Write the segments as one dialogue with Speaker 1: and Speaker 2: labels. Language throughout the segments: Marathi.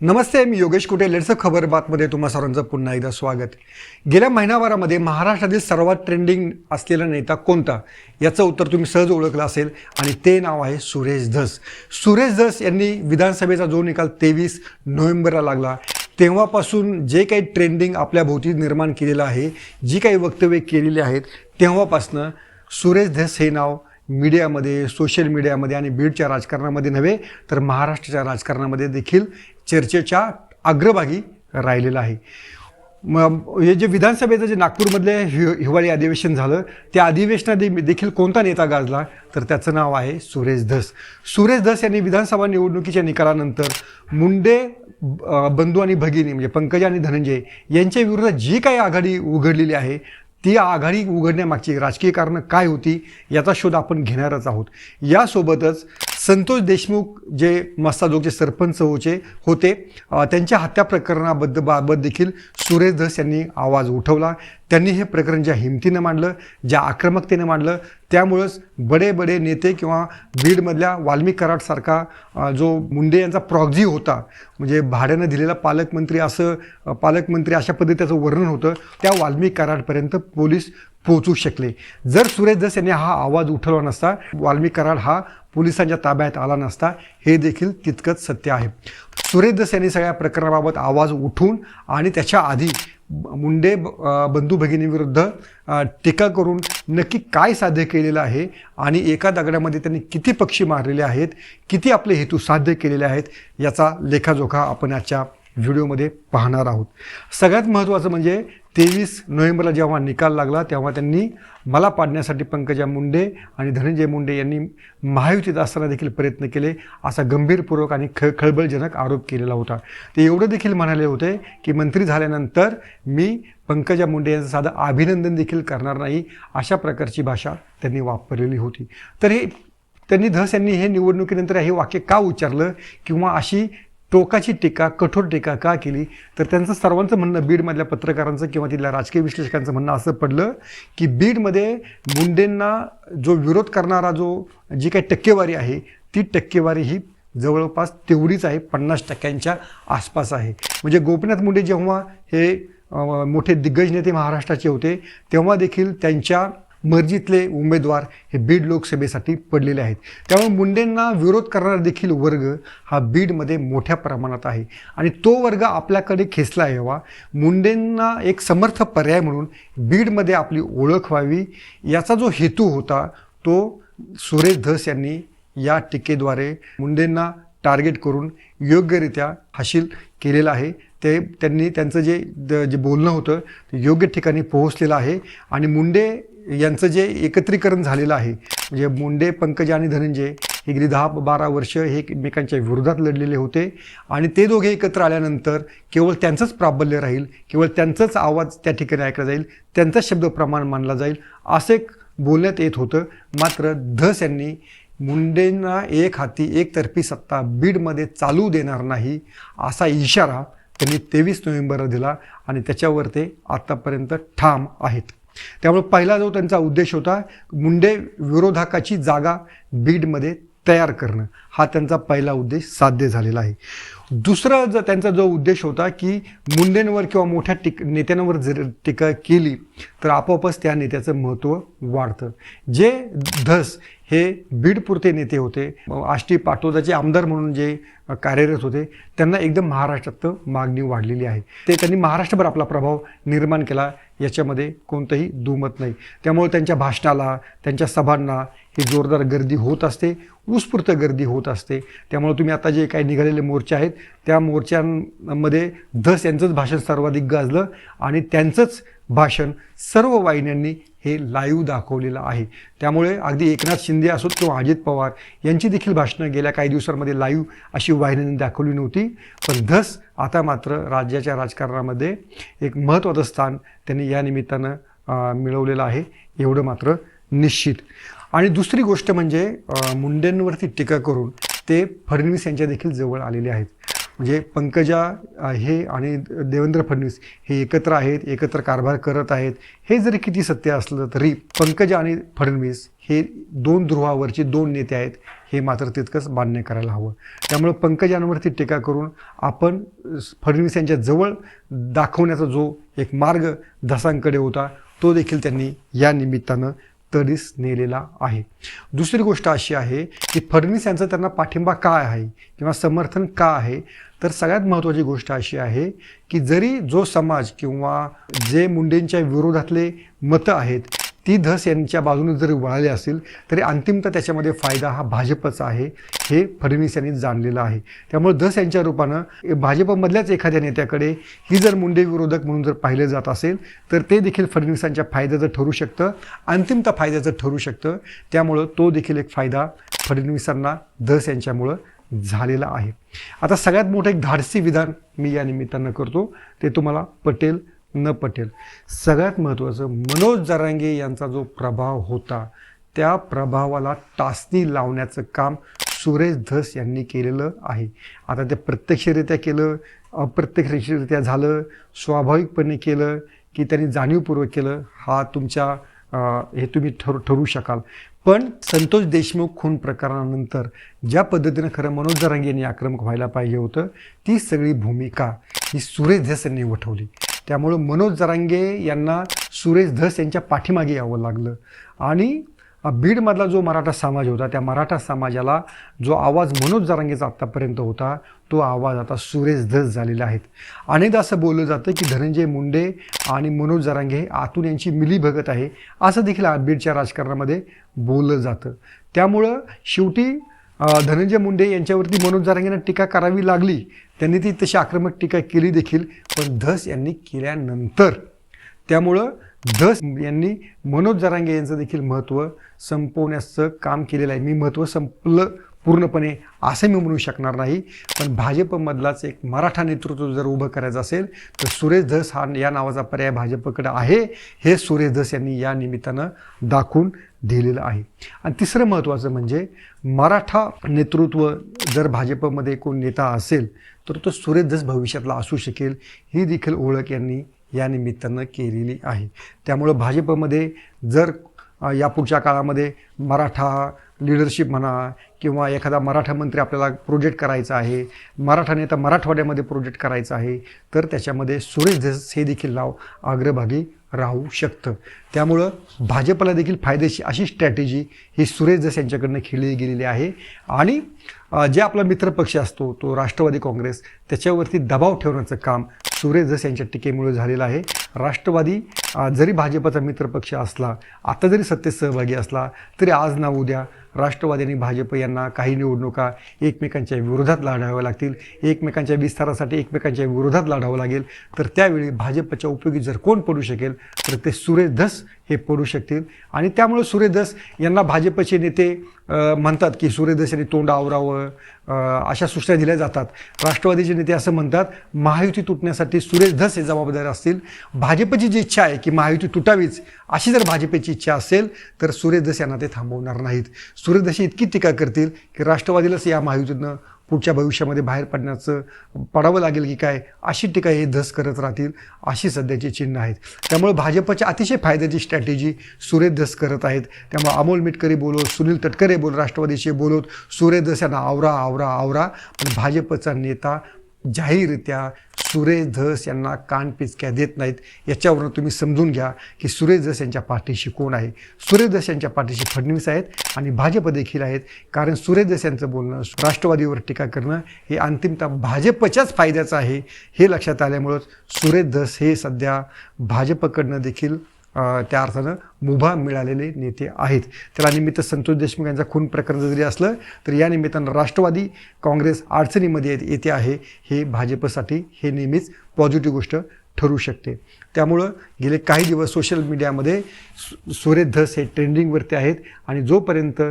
Speaker 1: नमस्ते मी योगेश कुटे. लेट्स खबर बातमध्ये तुम्हा सर्वांचं पुन्हा एकदा स्वागत. गेल्या महिनाभरामध्ये महाराष्ट्रातील सर्वात ट्रेंडिंग असलेला नेता कोणता? याचं उत्तर तुम्ही सहज ओळखलं असेल आणि ते नाव आहे सुरेश धस. सुरेश धस यांनी विधानसभेचा जो निकाल तेवीस नोव्हेंबरला लागला तेव्हापासून जे काही ट्रेंडिंग आपल्या भोवती निर्माण केलेलं आहे जी काही वक्तव्य केलेली आहेत तेव्हापासनं सुरेश धस हे नाव मीडियामध्ये सोशल मीडियामध्ये आणि बीडच्या राजकारणामध्ये नव्हे तर महाराष्ट्राच्या राजकारणामध्ये देखील चर्चेच्या अग्रभागी राहिलेलं आहे. मग हे जे विधानसभेचं जे नागपूरमधले हि हिवाळी अधिवेशन झालं त्या अधिवेशनात दे- देखील कोणता नेता गाजला? तर त्याचं नाव आहे सुरेश धस. सुरेश धस यांनी विधानसभा निवडणुकीच्या निकालानंतर मुंडे बंधू आणि भगिनी म्हणजे पंकजा आणि धनंजय यांच्या विरुद्ध जी काही आघाडी उघडलेली आहे ती आघाडी उघडण्यामागची राजकीय कारणं काय होती याचा शोध आपण घेणारच आहोत. यासोबतच संतोष देशमुख जे मस्ताजोगचे सरपंच होचे होते त्यांच्या हत्या प्रकरणाबद्दल बाबत देखील सुरेश धस यांनी आवाज उठवला. त्यांनी हे प्रकरण ज्या हिमतीनं मांडलं ज्या आक्रमकतेनं मांडलं त्यामुळंच बडे बडे नेते किंवा बीडमधल्या वाल्मिक कराडसारखा जो मुंडे यांचा प्रॉक्झी होता म्हणजे भाड्यानं दिलेला पालकमंत्री असं पालकमंत्री अशा पद्धतीचं वर्णन होतं त्या वाल्मिक कराडपर्यंत पोलीस पोहोचू शकले. जर सुरेश धस यांनी हा आवाज उठवला नसता वाल्मिक कराड हा पोलिसांच्या ताब्यात आला नसता हे देखील तितकंच सत्य आहे. सुरेश सेनी यांनी सगळ्या प्रकरणाबाबत आवाज उठून आणि त्याच्या आधी मुंडे ब- बंधू भगिनीविरुद्ध टीका करून नक्की काय साध्य केलेलं आहे आणि एका दगडामध्ये त्यांनी किती पक्षी मारलेले आहेत किती आपले हेतू साध्य केलेले आहेत याचा लेखाजोखा आपण आजच्या व्हिडिओमध्ये पाहणार आहोत. सगळ्यात महत्त्वाचं म्हणजे तेवीस नोव्हेंबरला जेव्हा निकाल लागला तेव्हा त्यांनी मला पाडण्यासाठी पंकजा मुंडे आणि धनंजय मुंडे यांनी महायुतीत असताना देखील प्रयत्न केले. असा गंभीरपूर्वक आणि ख खळबळजनक आरोप केलेला होता. ते एवढं देखील म्हणाले होते की मंत्री झाल्यानंतर मी पंकजा मुंडे यांचं साधं अभिनंदन देखील करणार नाही अशा प्रकारची भाषा त्यांनी वापरलेली होती. तर हे त्यांनी धस यांनी हे निवडणुकीनंतर हे वाक्य का उच्चारलं किंवा अशी टोकाची टीका कठोर टीका का केली? तर त्यांचं सर्वांचं म्हणणं बीडमधल्या पत्रकारांचं किंवा तिथल्या राजकीय विश्लेषकांचं म्हणणं असं पडलं की बीडमध्ये मुंडेंना जो विरोध करणारा जो जी काही टक्केवारी आहे ती टक्केवारी ही जवळपास तेवढीच आहे पन्नास टक्क्यांच्या आसपास आहे. म्हणजे गोपीनाथ मुंडे जेव्हा हे मोठे दिग्गज नेते महाराष्ट्राचे होते तेव्हा देखील त्यांच्या मर्जीतले उमेदवार हे बीड लोकसभेसाठी पडलेले आहेत. त्यामुळे मुंडेंना विरोध करणारा देखील वर्ग हा बीडमध्ये मोठ्या प्रमाणात आहे. आणि तो वर्ग आपल्याकडे खेचला यावा मुंडेंना एक समर्थ पर्याय म्हणून बीडमध्ये आपली ओळख व्हावी. याचा जो हेतू होता तो सुरेश धस यांनी या टीकेद्वारे मुंडेंना टार्गेट करून योग्यरित्या हासिल केलेलं आहे. ते त्यांनी त्यांचं जे द- जे बोलणं होतं ते योग्य ठिकाणी पोहोचलेलं आहे. आणि मुंडे यांचं जे एकत्रीकरण झालेलं आहे म्हणजे मुंडे पंकजा आणि धनंजय हे गेली दहा बारा वर्ष हे एकमेकांच्या विरोधात लढलेले होते. आणि ते दोघे एकत्र आल्यानंतर केवळ त्यांचंच प्राबल्य राहील केवळ त्यांचाच आवाज त्या ठिकाणी ऐकला जाईल त्यांचाच शब्द प्रमाण मानला जाईल असे एक बोलण्यात येत होतं. मात्र धस यांनी मुंडेंना एक हाती एकतर्फी सत्ता बीडमध्ये चालू देणार नाही असा इशारा त्यांनी तेवीस नोव्हेंबरला दिला आणि त्याच्यावर ते आत्तापर्यंत ठाम आहेत. त्यामुळे पहिला जो त्यांचा उद्देश होता मुंडे विरोधकाची जागा बीडमध्ये तयार करणं. हा त्यांचा पहिला उद्देश साध्य झालेला आहे. दुसरा जर त्यांचा जो उद्देश होता की मुंडेंवर किंवा मोठ्या टिक नेत्यांवर जर टीका केली तर आपोआपच त्या नेत्याचं महत्त्व वाढतं. जे धस हे बीडपुरते नेते होते आष्टी पाटोदाचे आमदार म्हणून जे कार्यरत होते त्यांना एकदम महाराष्ट्रात मागणी वाढलेली आहे. ते त्यांनी महाराष्ट्रभर आपला प्रभाव निर्माण केला याच्यामध्ये कोणतंही दुमत नाही. त्यामुळे त्यांच्या भाषणाला त्यांच्या सभांना ही जोरदार गर्दी होत असते उत्स्फूर्त गर्दी होत असते. त्यामुळे तुम्ही आता जे काही निघालेले मोर्चे आहेत त्या मोर्चांमध्ये धस यांचंच भाषण सर्वाधिक गाजलं आणि त्यांचंच भाषण सर्व वाहिन्यांनी हे लाईव्ह दाखवलेलं आहे. त्यामुळे अगदी एकनाथ शिंदे असोत किंवा अजित पवार यांची देखील भाषणं गेल्या काही दिवसांमध्ये लाईव्ह अशी वाहिन्यांनी दाखवली नव्हती. पण धस आता मात्र राज्याच्या राजकारणामध्ये एक महत्त्वाचं स्थान त्यांनी या निमित्तानं मिळवलेलं आहे. एवढं मात्र निश्चित. आणि दुसरी गोष्ट म्हणजे मुंडेंवरती टीका करून ते फडणवीस यांच्या देखील जवळ आलेले आहेत. म्हणजे पंकजा हे आणि देवेंद्र फडणवीस हे एकत्र आहेत एकत्र कारभार करत आहेत. हे जरी किती सत्य असलं तरी पंकजा आणि फडणवीस हे दोन ध्रुवावरचे दोन नेते आहेत हे मात्र तितकंच मान्य करायला हवं. त्यामुळं पंकजांवरती टीका करून आपण फडणवीस यांच्या जवळ दाखवण्याचा जो एक मार्ग धसांकडे होता तो देखील त्यांनी या निमित्तानं तरीस नेलेला आहे. दुसरी गोष्ट अशी आहे की फडणवीस यांचा त्यांना पाठिंबा का आहे किंवा समर्थन का आहे? तर सगळ्यात महत्त्वाची गोष्ट अशी आहे की जरी जो समाज किंवा जे मुंडेंच्या विरोधातले मतं आहेत ती धस यांच्या बाजूने जरी वळाली असेल तरी अंतिमतः त्याच्यामध्ये फायदा हा भाजपचा आहे हे फडणवीस यांनी जाणलेलं आहे. त्यामुळे धस यांच्या रूपानं भाजपमधल्याच एखाद्या नेत्याकडे ही जर मुंडे विरोधक म्हणून जर पाहिलं जात असेल तर ते देखील फडणवीसांच्या फायद्याचं ठरू शकतं अंतिमतः फायद्याचं ठरू शकतं त्यामुळं तो देखील एक फायदा फडणवीसांना धस यांच्यामुळं झालेला आहे. आता सगळ्यात मोठं एक धाडसी विधान मी या निमित्तानं करतो. ते तुम्हाला पटेल न पटेल. सगळ्यात महत्त्वाचं मनोज जरांगे यांचा जो प्रभाव होता त्या प्रभावाला टाचणी लावण्याचं काम सुरेश धस यांनी केलेलं आहे. आता ते प्रत्यक्षरित्या केलं अप्रत्यक्षरित्या झालं स्वाभाविकपणे केलं की त्यांनी जाणीवपूर्वक केलं हा तुमच्या हे तुम्ही ठरू शकाल. पण संतोष देशमुख खून प्रकरणानंतर ज्या पद्धतीनं खरं मनोज जरांगे यांनी आक्रमक व्हायला पाहिजे होतं ती सगळी भूमिका ही सुरेश धस यांनी वठवली त्यामुळं मनोज जरांगे यांना सुरेश धस यांच्या पाठीमागे यावं लागलं. आणि बीडमधला जो मराठा समाज होता त्या मराठा समाजाला जो आवाज मनोज जरांगेचा आत्तापर्यंत होता तो आवाज आता सुरेश धस झालेला आहेत. अनेकदा असं बोललं जातं की धनंजय मुंडे आणि मनोज जरांगे हे आतून यांची मिलीभगत आहे असं देखील बीडच्या राजकारणामध्ये बोललं जातं. त्यामुळं शेवटी धनंजय मुंडे यांच्यावरती मनोज जरांगेंना टीका करावी लागली. त्यांनी ती तशी आक्रमक टीका केली देखील पण धस यांनी केल्यानंतर. त्यामुळं धस यांनी मनोज जरांगे यांचं देखील महत्त्व संपवण्याचं काम केलेलं आहे. मी महत्त्व संपलं पूर्णपणे असं मी म्हणू शकणार नाही पण भाजपमधलाच एक मराठा नेतृत्व जर उभं करायचं असेल तर सुरेश धस हा या नावाचा पर्याय भाजपकडे आहे. हे सुरेश धस यांनी या निमित्तानं दाखवून दिलेलं आहे. आणि तिसरं महत्त्वाचं म्हणजे मराठा नेतृत्व जर भाजपमध्ये कोण नेता असेल तर तो सुरेदस भविष्यातला असू शकेल ही देखील ओळख यांनी या निमित्तानं केलेली आहे. त्यामुळं भाजपमध्ये जर यापुढच्या काळामध्ये मराठा लिडरशिप म्हणा किंवा एखादा मराठा मंत्री आपल्याला प्रोजेक्ट करायचा आहे मराठा नेता मराठवाड्यामध्ये प्रोजेक्ट करायचा आहे तर त्याच्यामध्ये सुरेश धस हे देखील नाव अग्रभागी राहू शकतं. त्यामुळं भाजपला देखील फायदेशीर अशी स्ट्रॅटेजी ही सुरेश जस यांच्याकडनं खेळली गेलेली आहे. आणि जे आपला मित्रपक्ष असतो तो राष्ट्रवादी काँग्रेस त्याच्यावरती दबाव ठेवण्याचं काम सुरेश जस यांच्या टीकेमुळे झालेलं आहे. राष्ट्रवादी जरी भाजपचा मित्रपक्ष असला आता जरी सत्तेत सहभागी असला तरी आज ना उद्या राष्ट्रवादी आणि भाजप यांना काही निवडणुका एकमेकांच्या विरोधात लढाव्या लागतील. एकमेकांच्या विस्तारासाठी एकमेकांच्या विरोधात लढावं लागेल. तर त्यावेळी भाजपच्या उपयोगी जर कोण पडू शकेल तर ते सुरेश धस हे पडू शकतील. आणि त्यामुळे सुरेश धस यांना भाजपचे नेते म्हणतात की सुरेश धस यांनी तोंड आवरावं अशा सूचना दिल्या जातात. राष्ट्रवादीचे नेते असं म्हणतात महायुती तुटण्यासाठी सुरेश धस हे जबाबदार असतील. भाजपची जी इच्छा आहे की महायुती तुटावीच अशी जर भाजपची इच्छा असेल तर सुरेश धस यांना ते थांबवणार नाहीत. सुरेश इतकी टीका करतील की राष्ट्रवादीलाच या महायुतीनं पुढच्या भविष्यामध्ये बाहेर पडण्याचं पडावं लागेल की काय अशी टीका हे धस करत राहतील अशी सध्याची चिन्ह आहेत. त्यामुळे भाजपच्या अतिशय फायद्याची स्ट्रॅटेजी सुरेश धस करत आहेत. त्यामुळे अमोल मिटकरी बोलत सुनील तटकरे बोल राष्ट्रवादीचे बोलत सुरेश धस यांना आवरा आवरा आवरा. पण भाजपचा नेता जाहीररित्या सुरेश धस यांना कान पिचक्या देत नाहीत. याच्यावरून तुम्ही समजून घ्या की सुरेश धस यांच्या पाठीशी कोण आहे. सुरेश धस यांच्या पाठीशी फडणवीस आहेत आणि भाजप देखील आहेत. कारण सुरेश धस यांचं बोलणं राष्ट्रवादीवर टीका करणं हे अंतिमतः भाजपच्याच फायद्याचं आहे. हे लक्षात आल्यामुळंच सुरेश धस हे सध्या भाजपकडनं देखील त्या अर्थानं मुभा मिळालेले नेते आहेत. त्याला निमित्त संतोष देशमुख यांचा खून प्रकरण जरी असलं तर या निमित्तानं राष्ट्रवादी काँग्रेस अडचणीमध्ये येते आहे हे भाजपसाठी हे नेहमीच पॉझिटिव्ह गोष्ट ठरू शकते. त्यामुळं गेले काही दिवस सोशल मीडियामध्ये सु- सुरेश धस हे ट्रेंडिंगवरती आहेत आणि जोपर्यंत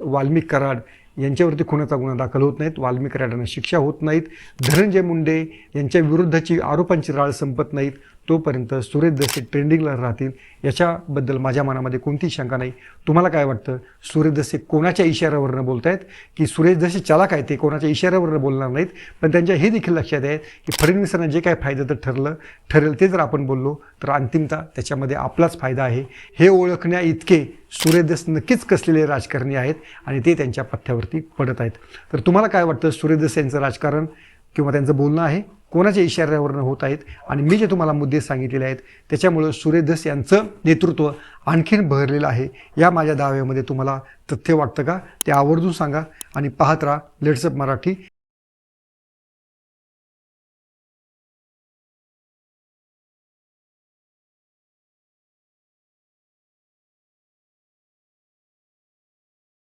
Speaker 1: वाल्मिक कराड यांच्यावरती खुनाचा गुन्हा दाखल होत नाहीत वाल्मिक कराडांना शिक्षा होत नाहीत धनंजय मुंडे यांच्या विरुद्धची आरोपांची राळ संपत नाहीत तोपर्यंत सुरेश दसे ट्रेंडिंगला राहतील. याच्याबद्दल माझ्या मनामध्ये कोणतीही शंका नाही. तुम्हाला काय वाटतं? सुरेश दसे कोणाच्या इशाऱ्यावरनं बोलत आहेत की सुरेश दसे चालक आहेत ते कोणाच्या इशाऱ्यावरनं बोलणार नाहीत? पण त्यांच्या हे देखील लक्षात आहे की फडणवीसांना जे काय फायदा तर ठरलं ठरेल ते जर आपण बोललो तर अंतिमता त्याच्यामध्ये आपलाच फायदा आहे. हे ओळखण्या इतके सूर्यदस नक्कीच कसलेले राजकारणी आहेत आणि ते त्यांच्या पथ्यावरती पडत आहेत. तर तुम्हाला काय वाटतं? सूर्यदस यांचं राजकारण किंवा त्यांचं बोलणं आहे? कोणाच्या इशाऱ्यावरनं होत आहेत? आणि मी जे तुम्हाला मुद्दे सांगितलेले आहेत त्याच्यामुळं सूर्यदस यांचं नेतृत्व आणखीन बहरलेलं आहे. या माझ्या दाव्यामध्ये तुम्हाला तथ्य वाटतं का? ते आवर्जून सांगा आणि पाहत राहा. लेट्सअप मराठी.